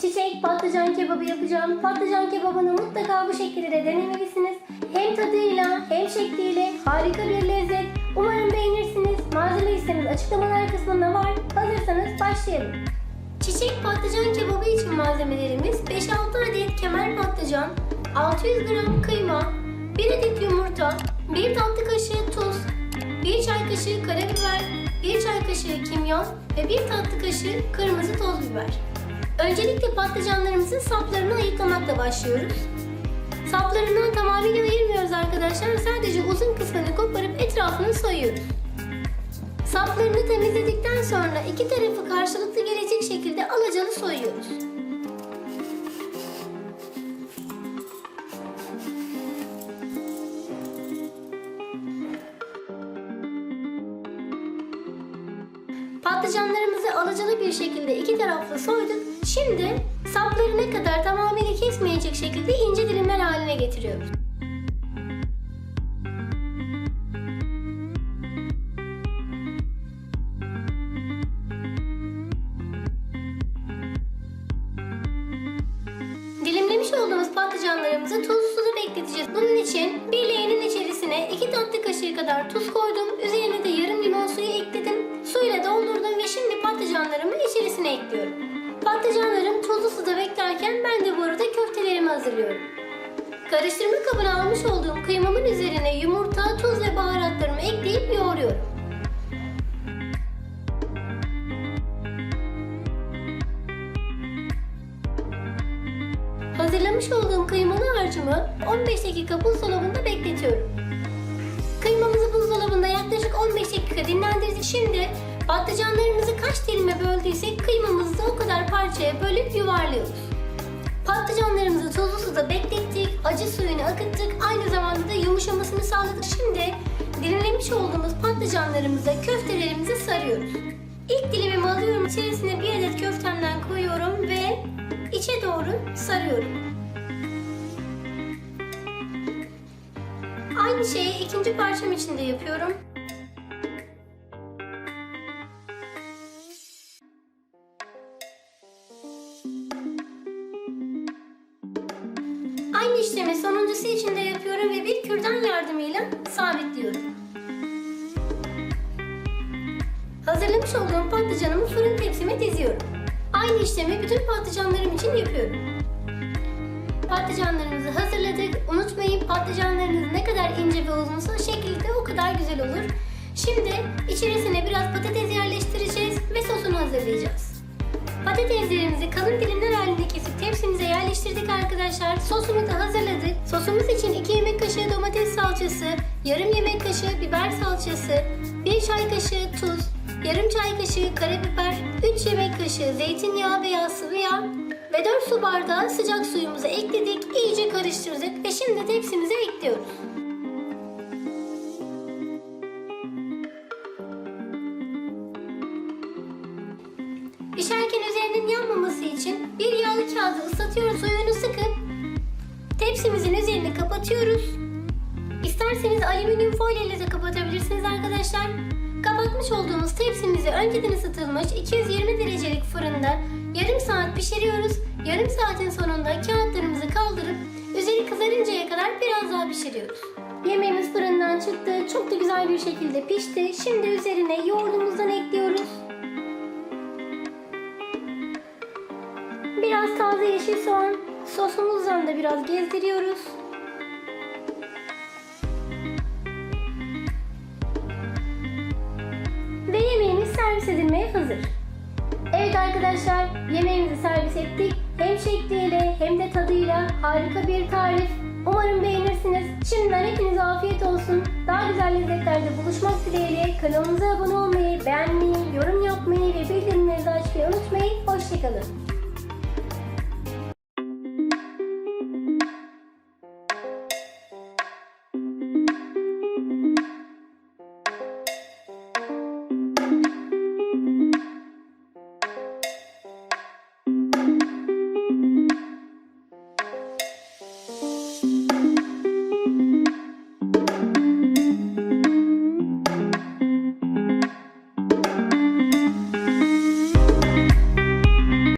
çiçek patlıcan kebabı yapacağım. Patlıcan kebabını mutlaka bu şekilde de denemelisiniz. Hem tadıyla hem şekliyle harika bir lezzet. Umarım beğenirsiniz. Malzeme listemiz açıklamalar kısmında var. Hazırsanız başlayalım. Çiçek patlıcan kebabı için malzemelerimiz 5-6 adet kemer patlıcan, 600 gram kıyma, 1 adet yumurta, 1 tatlı kaşığı tuz, 1 çay kaşığı karabiber, 1 çay kaşığı kimyon ve 1 tatlı kaşığı kırmızı toz biber. Öncelikle patlıcanlarımızın saplarını ayıklamakla başlıyoruz. Saplarından tamamıyla ayırmıyoruz arkadaşlar. Sadece uzun kısmını koparıp etrafını soyuyoruz. Saplarını temizledikten Patlıcanlarımızı alacalı bir şekilde iki taraflı soyduk. Şimdi sapları ne kadar tamamıyla kesmeyecek şekilde ince dilimler haline getiriyoruz. Dilimlemiş olduğumuz patlıcanlarımızı tuzlu suda bekleteceğiz. Bunun için bir leğenin içerisine 2 tatlı kaşığı kadar tuz koydum. Üzerine de yarım hazırlıyorum. Karıştırma kabına almış olduğum kıymamın üzerine yumurta, tuz ve baharatlarımı ekleyip yoğuruyorum. Hazırlamış olduğum kıymalı harcımı 15 dakika buzdolabında bekletiyorum. Kıymamızı buzdolabında yaklaşık 15 dakika dinlendirdik. Şimdi patlıcanlarımızı kaç dilime böldüysek kıymamızı da o kadar parçaya bölüp yuvarlıyoruz. Patlıcanlarımızı tuzlu suda beklettik, acı suyunu akıttık, aynı zamanda da yumuşamasını sağladık. Şimdi dilimlemiş olduğumuz patlıcanlarımıza köftelerimizi sarıyoruz. İlk dilimimi alıyorum, içerisine bir adet köftemden koyuyorum ve içe doğru sarıyorum. Aynı şeyi ikinci parçam için de yapıyorum. Aynı işlemi sonuncusu için de yapıyorum ve bir kürdan yardımıyla sabitliyorum. Hazırlamış olduğum patlıcanımı fırın tepsime diziyorum. Aynı işlemi bütün patlıcanlarım için yapıyorum. Patlıcanlarımızı hazırladık. Unutmayın patlıcanlarınız ne kadar ince ve uzunsa şekilde o kadar güzel olur. Şimdi içerisine biraz patates yerleştireceğiz ve sosunu hazırlayacağız. Patateslerimizi kalın dilimler halinde kesip arkadaşlar. Sosunu da hazırladık. Sosumuz için 2 yemek kaşığı domates salçası, yarım yemek kaşığı biber salçası, 1 çay kaşığı tuz, yarım çay kaşığı karabiber, 3 yemek kaşığı zeytinyağı veya sıvı yağ ve 4 su bardağı sıcak suyumuzu ekledik, iyice karıştırdık ve şimdi tepsimize ekliyoruz. Pişerken üzerinin yanmaması için bir yağlı kağıdı ıslatıyoruz, suyunu sıkıp tepsimizin üzerini kapatıyoruz. İsterseniz alüminyum folyo ile de kapatabilirsiniz arkadaşlar. Kapatmış olduğumuz tepsimizi önceden ısıtılmış 220 derecelik fırında yarım saat pişiriyoruz. Yarım saatin sonunda kağıtlarımızı kaldırıp üzeri kızarıncaya kadar biraz daha pişiriyoruz. Yemeğimiz fırından çıktı. Çok da güzel bir şekilde pişti. Şimdi üzerine yoğurdumuzdan taze yeşil soğan, sosumuzdan da biraz gezdiriyoruz. Ve yemeğimiz servis edilmeye hazır. Evet arkadaşlar, yemeğimizi servis ettik. Hem şekliyle hem de tadıyla harika bir tarif. Umarım beğenirsiniz. Şimdiden hepinize afiyet olsun. Daha güzel lezzetlerde buluşmak dileğiyle kanalımıza abone olmayı, beğenmeyi, yorum yapmayı ve bildirimleri de açmayı unutmayın. Hoşçakalın.